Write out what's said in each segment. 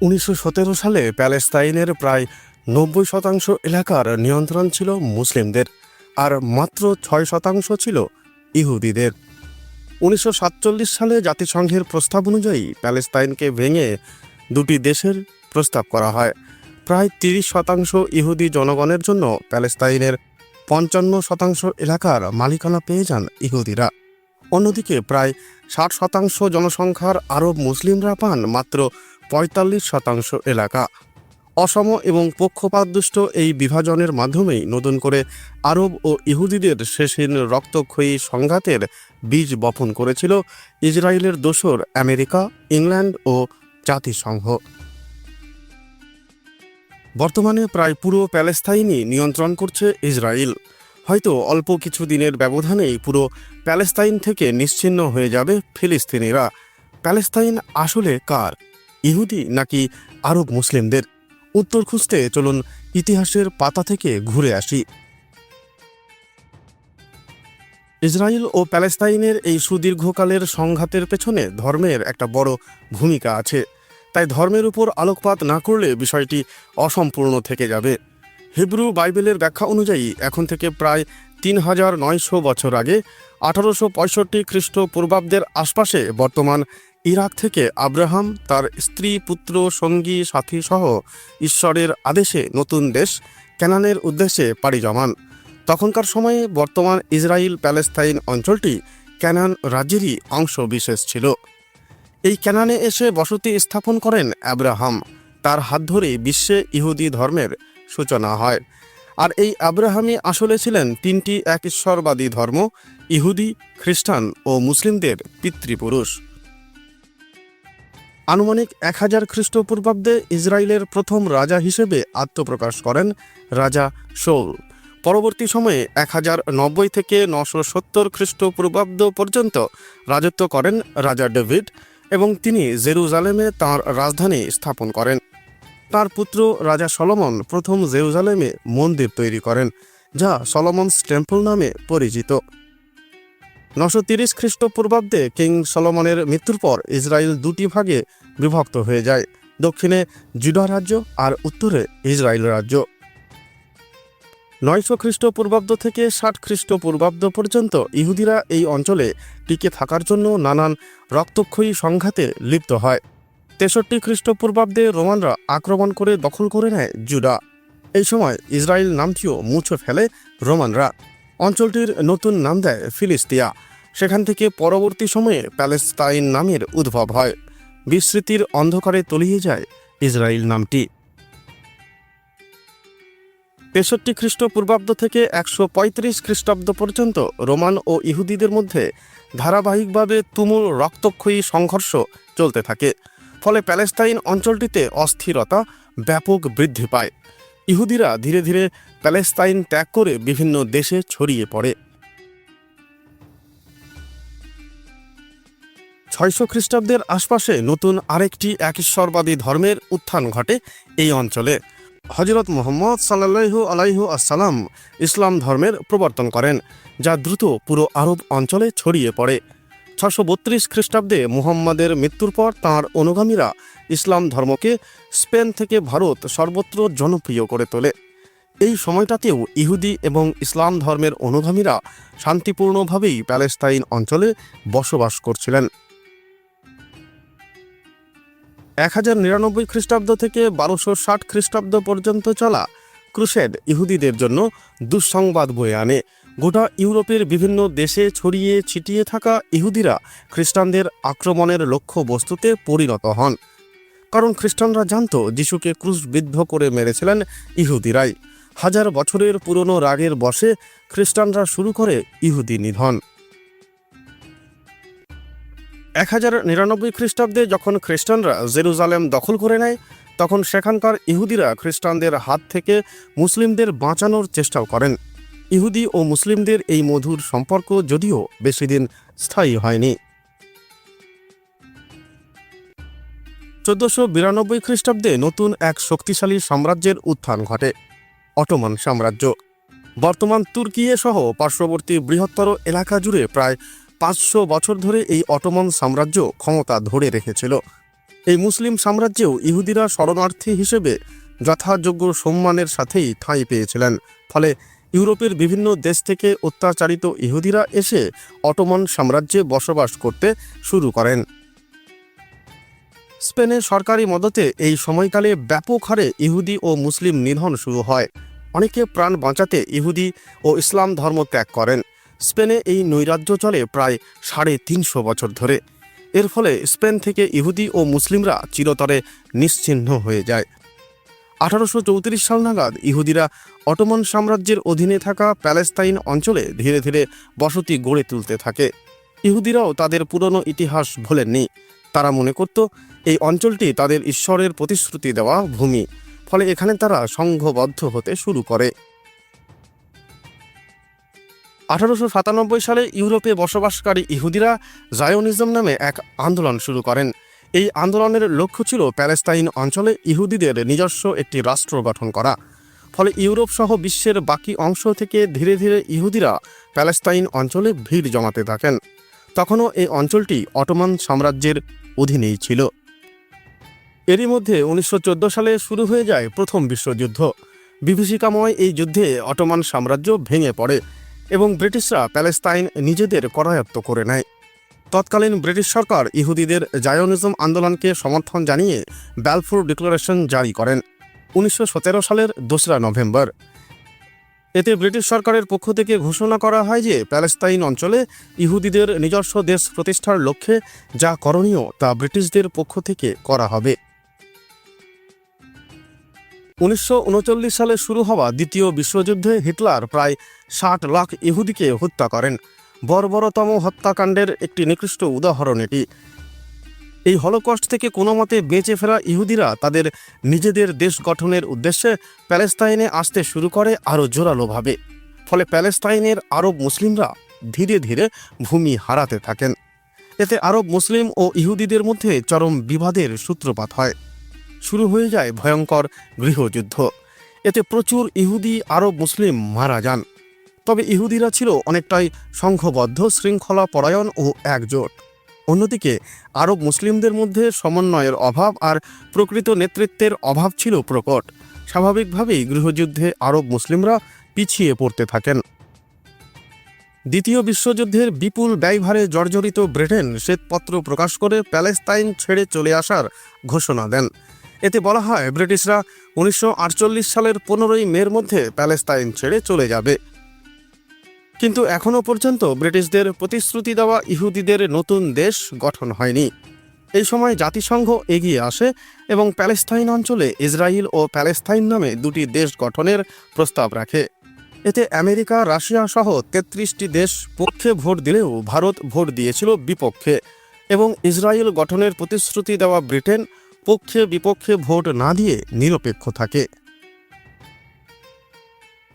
উনিশশো সতেরো সালে প্যালেস্তাইনের প্রায় নব্বই শতাংশ এলাকার নিয়ন্ত্রণ ছিল মুসলিমদের, আর মাত্র ছয় শতাংশ ছিল ইহুদিদের। উনিশশো সাতচল্লিশ সালে জাতিসংঘের প্রস্তাব অনুযায়ী প্যালেস্তাইনকে ভেঙে দুটি দেশের প্রস্তাব করা হয়। প্রায় তিরিশ শতাংশ ইহুদি জনগণের জন্য প্যালেস্তাইনের পঞ্চান্ন শতাংশ এলাকার মালিকানা পেয়ে যান ইহুদিরা। অন্যদিকে প্রায় ষাট শতাংশ জনসংখ্যার আরব মুসলিমরা পান মাত্র পঁয়তাল্লিশ শতাংশ এলাকা। অসম এবং পক্ষপাতদুষ্ট এই বিভাজনের মাধ্যমেই নতুন করে আরব ও ইহুদিদের শেষহীন রক্তক্ষয়ী সংঘাতের বীজ বপন করেছিল ইসরায়েলের দোসর আমেরিকা, ইংল্যান্ড ও জাতিসংঘ। বর্তমানে প্রায় পুরো প্যালেস্তাইনই নিয়ন্ত্রণ করছে ইসরায়েল। হয়তো অল্প কিছু দিনের ব্যবধানেই পুরো প্যালেস্তাইন থেকে নিশ্চিহ্ন হয়ে যাবে ফিলিস্তিনিরা। প্যালেস্তাইন আসলে কার? ইহুদি নাকি আরব মুসলিমদের? উত্তর খুঁজতে চলুন ইতিহাসের পাতা থেকে ঘুরে আসি। ইসরায়েল ও প্যালেস্তাইনের এই সুদীর্ঘকালের সংঘাতের পেছনে ধর্মের একটা বড় ভূমিকা আছে। তাই ধর্মের উপর আলোকপাত না করলে বিষয়টি অসম্পূর্ণ থেকে যাবে। হিব্রু বাইবেলের ব্যাখ্যা অনুযায়ী এখন থেকে প্রায় তিন হাজার নয়শো বছর আগে আঠারোশো পঁয়ষট্টি খ্রিস্টপূর্বাব্দের আশপাশে বর্তমান ইরাক থেকে আব্রাহাম তার স্ত্রী, পুত্র, সঙ্গী, সাথী সহ ঈশ্বরের আদেশে নতুন দেশ ক্যানানের উদ্দেশ্যে পাড়ি জমান। তখনকার সময়ে বর্তমান ইসরায়েল প্যালেস্তাইন অঞ্চলটি ক্যানান রাজ্যেরই অংশ বিশেষ ছিল। এই ক্যানানে এসে বসতি স্থাপন করেন আব্রাহাম। তার হাত ধরে বিশ্বে ইহুদি ধর্মের সূচনা হয়। আর এই আব্রাহামই আসলে ছিলেন তিনটি এক ঈশ্বরবাদী ধর্ম, ইহুদি, খ্রিস্টান ও মুসলিমদের পিতৃপুরুষ। আনুমানিক এক হাজার খ্রিস্টপূর্বাব্দে ইসরায়েলের প্রথম রাজা হিসেবে আত্মপ্রকাশ করেন রাজা শোল। পরবর্তী সময়ে এক হাজার নব্বই থেকে নশো সত্তর খ্রিস্টপূর্বাব্দ পর্যন্ত রাজত্ব করেন রাজা ডেভিড এবং তিনি জেরুজালেমে তাঁর রাজধানী স্থাপন করেন। তার পুত্র রাজা সলোমন প্রথম জেরুজালেমে মন্দির তৈরি করেন, যা সলোমনস টেম্পল নামে পরিচিত। নশো তিরিশ খ্রিস্টপূর্বাব্দে কিং সলমনের মৃত্যুর পর ইসরায়েল দুটি ভাগে বিভক্ত হয়ে যায়, দক্ষিণে জুডা রাজ্য আর উত্তরে ইসরায়েল রাজ্য। নয়শো খ্রিস্টপূর্বাব্দ থেকে ষাট খ্রিস্টপূর্বাব্দ পর্যন্ত ইহুদিরা এই অঞ্চলে টিকে থাকার জন্য নানান রক্তক্ষয়ী সংঘাতে লিপ্ত হয়। তেষট্টি খ্রিস্টপূর্বাব্দে রোমানরা আক্রমণ করে দখল করে নেয় জুডা। এই সময় ইসরায়েল নামটিও মুছে ফেলে রোমানরা। অঞ্চলটির নতুন নাম দেয় ফিলিস্তিয়া। সেখান থেকে পরবর্তী সময়ে প্যালেস্তাইন নামের উদ্ভব হয়। বিস্মৃতির অন্ধকারে তলিয়ে যায় ইসরায়েল নামটি। তেষট্টি খ্রিস্টপূর্বাব্দ থেকে একশো পঁয়ত্রিশ খ্রিস্টাব্দ পর্যন্ত রোমান ও ইহুদিদের মধ্যে ধারাবাহিকভাবে তুমুল রক্তক্ষয়ী সংঘর্ষ চলতে থাকে। ফলে প্যালেস্তাইন অঞ্চলটিতে অস্থিরতা ব্যাপক বৃদ্ধি পায়। ইহুদিরা ধীরে ধীরে প্যালেস্তাইন ত্যাগ করে বিভিন্ন দেশে ছড়িয়ে পড়ে। ছয়শো খ্রিস্টাব্দের আশপাশে নতুন আরেকটি একশ্বরবাদী ধর্মের উত্থান ঘটে এই অঞ্চলে। হজরত মোহাম্মদ সাল্লাহু আলাইহু আসসালাম ইসলাম ধর্মের প্রবর্তন করেন, যা দ্রুত পুরো আরব অঞ্চলে ছড়িয়ে পড়ে। ছশো বত্রিশ খ্রিস্টাব্দে মুহাম্মাদের মৃত্যুর পর তাঁর অনুগামীরা ইসলাম ধর্মকে স্পেন থেকে ভারত সর্বত্র জনপ্রিয় করে তোলে। এই সময়টাতেও ইহুদি এবং ইসলাম ধর্মের অনুগামীরা শান্তিপূর্ণভাবেই প্যালেস্তাইন অঞ্চলে বসবাস করছিলেন। এক হাজার নিরানব্বই খ্রিস্টাব্দ থেকে বারোশো ষাট খ্রিস্টাব্দ পর্যন্ত চলা ক্রুশেড ইহুদিদের জন্য দুঃসংবাদ বয়ে আনে। গোটা ইউরোপের বিভিন্ন দেশে ছড়িয়ে ছিটিয়ে থাকা ইহুদিরা খ্রিস্টানদের আক্রমণের লক্ষ্য বস্তুতে পরিণত হন। কারণ খ্রিস্টানরা জানত যিশুকে ক্রুশবিদ্ধ করে মেরেছিলেন ইহুদিরাই। হাজার বছরের পুরনো রাগের বসে খ্রিস্টানরা শুরু করে ইহুদি নিধন। এক হাজার নিরানব্বই খ্রিস্টাব্দে যখন খ্রিস্টানরা জেরুজালেম দখল করে নেয় তখন সেখানকার ইহুদিরা খ্রিস্টানদের হাত থেকে মুসলিমদের বাঁচানোর চেষ্টাও করেন। ইহুদি ও মুসলিমদের এই মধুর সম্পর্ক যদিও বেশিদিন স্থায়ী হয়নি। চোদ্দশো বিরানব্বই খ্রিস্টাব্দে নতুন এক শক্তিশালী সাম্রাজ্যের উত্থান ঘটে, অটোমান সাম্রাজ্য। বর্তমান তুর্কিয়ে সহ পার্শ্ববর্তী বৃহত্তর এলাকা জুড়ে প্রায় পাঁচশো বছর ধরে এই অটোমান সাম্রাজ্য ক্ষমতা ধরে রেখেছিল। এই মুসলিম সাম্রাজ্যেও ইহুদিরা শরণার্থী হিসেবে যথাযোগ্য সম্মানের সাথেই ঠাঁই পেয়েছিলেন। ফলে ইউরোপের বিভিন্ন দেশ থেকে অত্যাচারিত ইহুদিরা এসে অটোমান সাম্রাজ্যে বসবাস করতে শুরু করেন। স্পেনের সরকারি মদতে এই সময়কালে ব্যাপক হারে ইহুদি ও মুসলিম নিধন শুরু হয়। অনেকে প্রাণ বাঁচাতে ইহুদি ও ইসলাম ধর্ম ত্যাগ করেন। স্পেনে এই নৈরাজ্য চলে প্রায় সাড়ে তিনশো বছর ধরে। এর ফলে স্পেন থেকে ইহুদি ও মুসলিমরা চিরতরে নিশ্চিহ্ন হয়ে যায়। আঠারোশো চৌত্রিশ সাল নাগাদ ইহুদিরা অটোমান সাম্রাজ্যের অধীনে থাকা প্যালেস্তাইন অঞ্চলে ধীরে ধীরে বসতি গড়ে তুলতে থাকে। ইহুদিরাও তাদের পুরনো ইতিহাস ভোলেননি। তারা মনে করত, এই অঞ্চলটি তাদের ঈশ্বরের প্রতিশ্রুতি দেওয়া ভূমি, ফলে এখানে তারা সংঘবদ্ধ হতে শুরু করে। আঠারোশো সাতানব্বই সালে ইউরোপে বসবাসকারী ইহুদিরা জায়োনিজম নামে এক আন্দোলন শুরু করেন। এই আন্দোলনের লক্ষ্য ছিল প্যালেস্তাইন অঞ্চলে ইহুদিদের নিজস্ব একটি রাষ্ট্র গঠন করা। ফলে ইউরোপ সহ বিশ্বের বাকি অংশ থেকে ধীরে ধীরে ইহুদিরা প্যালেস্তাইন অঞ্চলে ভিড় জমাতে থাকেন। তখনও এই অঞ্চলটি অটোমান সাম্রাজ্যের অধীনেই ছিল। এরই মধ্যে উনিশশো চোদ্দ সালে শুরু হয়ে যায় প্রথম বিশ্বযুদ্ধ। বিভীষিকাময় এই যুদ্ধে অটোমান সাম্রাজ্য ভেঙে পড়ে। এবং ব্রিটিশরা প্যালেস্তাইন নিজেদের করায়ত্ত করে নেয়। তৎকালীন ব্রিটিশ সরকার ইহুদিদের জায়োনিজম আন্দোলনকে সমর্থন জানিয়ে ব্যালফোর ডিক্লারেশন জারি করেন উনিশশো সতেরো সালের দোসরা নভেম্বর। এতে ব্রিটিশ সরকারের পক্ষ থেকে ঘোষণা করা হয় যে প্যালেস্তাইন অঞ্চলে ইহুদিদের নিজস্ব দেশ প্রতিষ্ঠার লক্ষ্যে যা করণীয় তা ব্রিটিশদের পক্ষ থেকে করা হবে। উনিশশো উনচল্লিশ সালে শুরু হওয়া দ্বিতীয় বিশ্বযুদ্ধে হিটলার প্রায় ষাট লাখ ইহুদিকে হত্যা করেন। বর্বরতম হত্যাকাণ্ডের একটি নিকৃষ্ট উদাহরণ এটি। এই হলোকস্ট থেকে কোনো মতে বেঁচে ফেরা ইহুদিরা তাদের নিজেদের দেশ গঠনের উদ্দেশ্যে প্যালেস্তাইনে আসতে শুরু করে আরও জোরালোভাবে। ফলে প্যালেস্তাইনের আরব মুসলিমরা ধীরে ধীরে ভূমি হারাতে থাকেন। এতে আরব মুসলিম ও ইহুদিদের মধ্যে চরম বিবাদের সূত্রপাত হয়। শুরু হয়ে যায় ভয়ঙ্কর গৃহযুদ্ধ। এতে প্রচুর ইহুদি আরব মুসলিম মারা যান। তবে ইহুদিরা ছিল অনেকটাই সংঘবদ্ধ, শৃঙ্খলা পরায়ণ ও একজোট। অন্যদিকে আরব মুসলিমদের মধ্যে সমন্বয়ের অভাব আর প্রকৃত নেতৃত্বের অভাব ছিল প্রকট। স্বাভাবিকভাবেই গৃহযুদ্ধে আরব মুসলিমরা পিছিয়ে পড়তে থাকেন। দ্বিতীয় বিশ্বযুদ্ধের বিপুল ব্যয়ভারে জর্জরিত ব্রিটেন শ্বেতপত্র প্রকাশ করে প্যালেস্তাইন ছেড়ে চলে আসার ঘোষণা দেন। এতে বলা হয় ব্রিটিশরা উনিশশো আটচল্লিশ সালের পনেরোই মের মধ্যে প্যালেস্তাইন ছেড়ে চলে যাবে। কিন্তু এখনও পর্যন্ত ব্রিটিশদের প্রতিশ্রুতি দেওয়া ইহুদিদের নতুন দেশ গঠন হয়নি। এই সময় জাতিসংঘ এগিয়ে আসে এবং প্যালেস্তাইন অঞ্চলে ইসরায়েল ও প্যালেস্তাইন নামে দুটি দেশ গঠনের প্রস্তাব রাখে। এতে আমেরিকা, রাশিয়া সহ তেত্রিশটি দেশ পক্ষে ভোট দিলেও ভারত ভোট দিয়েছিল বিপক্ষে এবং ইসরায়েল গঠনের প্রতিশ্রুতি দেওয়া ব্রিটেন পক্ষে বিপক্ষে ভোট না দিয়ে নিরপেক্ষ থাকে।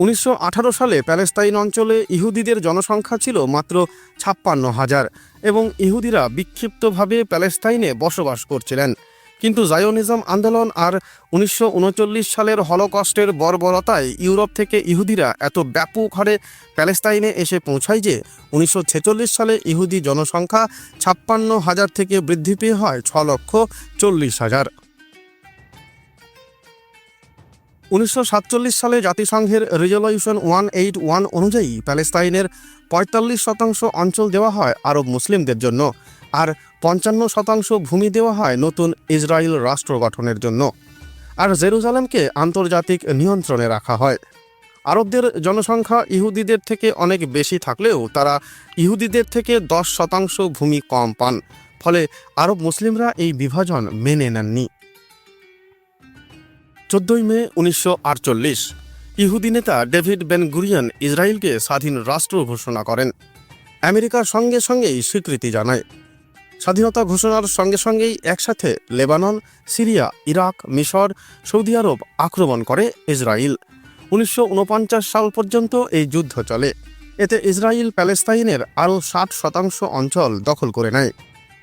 উনিশশো আঠারো সালে প্যালেস্তাইন অঞ্চলে ইহুদিদের জনসংখ্যা ছিল মাত্র ছাপ্পান্ন হাজার এবং ইহুদিরা বিক্ষিপ্তভাবে প্যালেস্তাইনে বসবাস করছিলেন। কিন্তু জায়োনিজম আন্দোলন আর উনিশশো উনচল্লিশ সালের হলকষ্টের বর্বরতায় ইউরোপ থেকে ইহুদিরা এত ব্যাপক হারে প্যালেস্তাইনে এসে পৌঁছায় যে উনিশশো ছেচল্লিশ সালে ইহুদি জনসংখ্যা ছাপ্পান্ন হাজার থেকে বৃদ্ধি পেয়ে হয় ছ লক্ষ চল্লিশ হাজার। উনিশশো সালে জাতিসংঘের রেজলিউশন ওয়ান এইট ওয়ান অনুযায়ী প্যালেস্তাইনের পঁয়তাল্লিশ শতাংশ অঞ্চল দেওয়া হয় আরব মুসলিমদের জন্য। আর পঞ্চান্ন শতাংশ ভূমি দেওয়া হয় নতুন ইসরায়েল রাষ্ট্র গঠনের জন্য। আর জেরুজালেমকে আন্তর্জাতিক নিয়ন্ত্রণে রাখা হয়। আরবদের জনসংখ্যা ইহুদিদের থেকে অনেক বেশি থাকলেও তারা ইহুদিদের থেকে দশ শতাংশ ভূমি কম পান, ফলে আরব মুসলিমরা এই বিভাজন মেনে নেননি। চোদ্দই মে উনিশশো আটচল্লিশ, ইহুদি নেতা ডেভিড বেন গুরিয়ান ইসরায়েলকে স্বাধীন রাষ্ট্র ঘোষণা করেন। আমেরিকার সঙ্গে সঙ্গেই স্বীকৃতি জানায়। স্বাধীনতা ঘোষণার সঙ্গে সঙ্গেই একসাথে লেবানন, সিরিয়া, ইরাক, মিশর, সৌদি আরব আক্রমণ করে ইসরায়েল। উনিশশো উনপঞ্চাশ সাল পর্যন্ত এই যুদ্ধ চলে। এতে ইসরায়েল প্যালেস্তাইনের আরও ষাট শতাংশ অঞ্চল দখল করে নেয়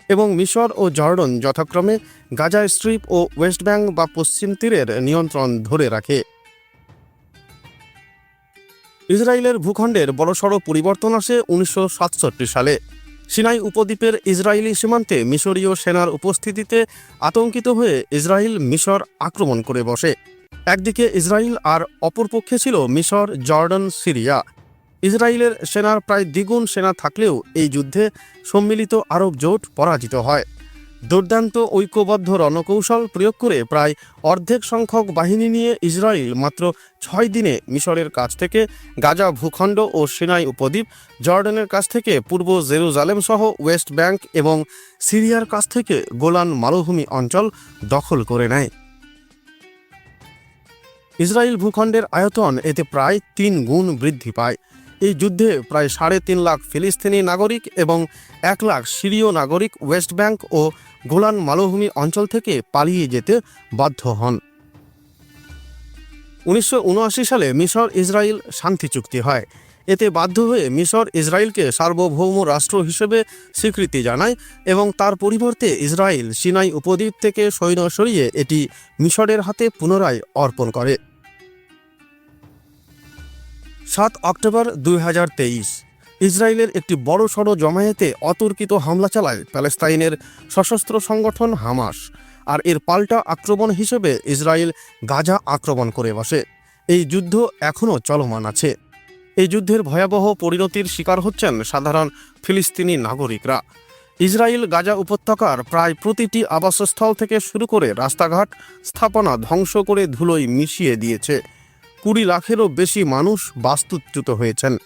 এবং মিশর ও জর্ডন যথাক্রমে গাজা স্ট্রিপ ও ওয়েস্ট ব্যাংক বা পশ্চিম তীরের নিয়ন্ত্রণ ধরে রাখে। ইসরায়েলের ভূখণ্ডের বড়সড় পরিবর্তন আসে উনিশশো সাতষট্টি সালে। সিনাই উপদ্বীপের ইসরায়েলি সীমান্তে মিশরীয় সেনার উপস্থিতিতে আতঙ্কিত হয়ে ইসরায়েল মিশর আক্রমণ করে বসে। একদিকে ইসরায়েল আর অপরপক্ষে ছিল মিশর, জর্ডান, সিরিয়া। ইসরায়েলের সেনার প্রায় দ্বিগুণ সেনা থাকলেও এই যুদ্ধে সম্মিলিত আরব জোট পরাজিত হয়। দুর্দান্ত ঐক্যবদ্ধ রণকৌশল প্রয়োগ করে প্রায় অর্ধেক সংখ্যক বাহিনী নিয়ে ইসরায়েল মাত্র ছয় দিনে মিশরের কাছ থেকে গাজা ভূখণ্ড ও সিনাই উপদ্বীপ, জর্ডানের কাছ থেকে পূর্ব জেরুজালেম সহ ওয়েস্ট ব্যাংক এবং সিরিয়ার কাছ থেকে গোলান মালভূমি অঞ্চল দখল করে নেয়। ইসরায়েল ভূখণ্ডের আয়তন এতে প্রায় তিন গুণ বৃদ্ধি পায়। এই যুদ্ধে প্রায় সাড়ে তিন লাখ ফিলিস্তিনি নাগরিক এবং এক লাখ সিরীয় নাগরিক ওয়েস্ট ব্যাংক ও গোলান মালভূমি অঞ্চল থেকে পালিয়ে যেতে বাধ্য হন। উনিশশো উনআশি সালে মিশর ইসরায়েল শান্তি চুক্তি হয়। এতে বাধ্য হয়ে মিশর ইসরায়েলকে সার্বভৌম রাষ্ট্র হিসেবে স্বীকৃতি জানায় এবং তার পরিবর্তে ইসরায়েল সিনাই উপদ্বীপ থেকে সৈন্য সরিয়ে এটি মিশরের হাতে পুনরায় অর্পণ করে। সাত অক্টোবর দুই হাজার তেইশ। ইসরায়েলের একটি বড় সড় জমায়েতে অতর্কিত হামলা চালায় প্যালেস্তাইনের সশস্ত্র সংগঠন হামাস, আর এর পাল্টা আক্রমণ হিসেবে ইসরায়েল গাজা আক্রমণ করে বসে। এই যুদ্ধ এখনও চলমান আছে। এই যুদ্ধের ভয়াবহ পরিণতির শিকার হচ্ছেন সাধারণ ফিলিস্তিনি নাগরিকরা। ইসরায়েল গাজা উপত্যকার প্রায় প্রতিটি আবাসস্থল থেকে শুরু করে রাস্তাঘাট স্থাপনা ধ্বংস করে ধুলোয় মিশিয়ে দিয়েছে। কুড়ি লাখেরও বেশি মানুষ বাস্তুচ্যুত হয়েছেন।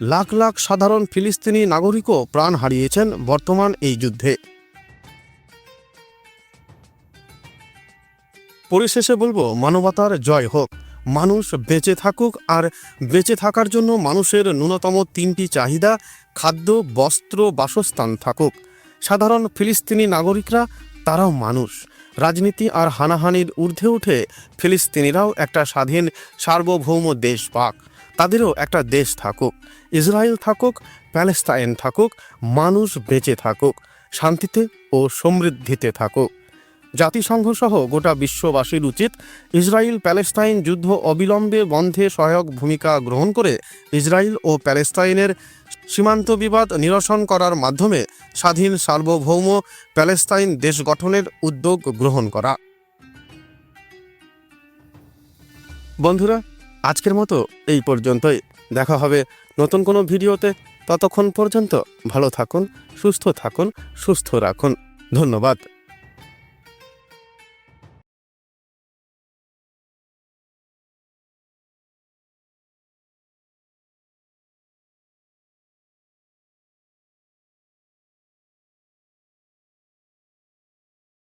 লাখ লাখ সাধারণ ফিলিস্তিনি নাগরিকও প্রাণ হারিয়েছেন বর্তমান এই যুদ্ধে। পরিশেষে বলব, মানবতার জয় হোক। মানুষ বেঁচে থাকুক আর বেঁচে থাকার জন্য মানুষের ন্যূনতম তিনটি চাহিদা, খাদ্য, বস্ত্র, বাসস্থান থাকুক। সাধারণ ফিলিস্তিনি নাগরিকরা, তারাও মানুষ। রাজনীতি আর হানাহানির ঊর্ধ্বে উঠে ফিলিস্তিনিরাও একটা স্বাধীন, সার্বভৌম দেশ পাক। তাদেরও একটা দেশ থাকুক। ইসরায়েল থাকুক, প্যালেস্তাইন থাকুক, মানুষ বেঁচে থাকুক, শান্তিতে ও সমৃদ্ধিতে থাকুক। জাতিসংঘ সহ গোটা বিশ্ববাসীর উচিত ইসরায়েল প্যালেস্তাইন যুদ্ধ অবিলম্বে বন্ধে সহায়ক ভূমিকা গ্রহণ করে ইসরায়েল ও প্যালেস্তাইনের সীমান্ত বিবাদ নিরসন করার মাধ্যমে স্বাধীন সার্বভৌম প্যালেস্তাইন দেশ গঠনের উদ্যোগ গ্রহণ করা। বন্ধুরা, আজকের মতো এই পর্যন্তই। দেখা হবে নতুন কোনো ভিডিওতে। ততক্ষণ পর্যন্ত ভালো থাকুন, সুস্থ থাকুন, সুস্থ রাখুন। ধন্যবাদ।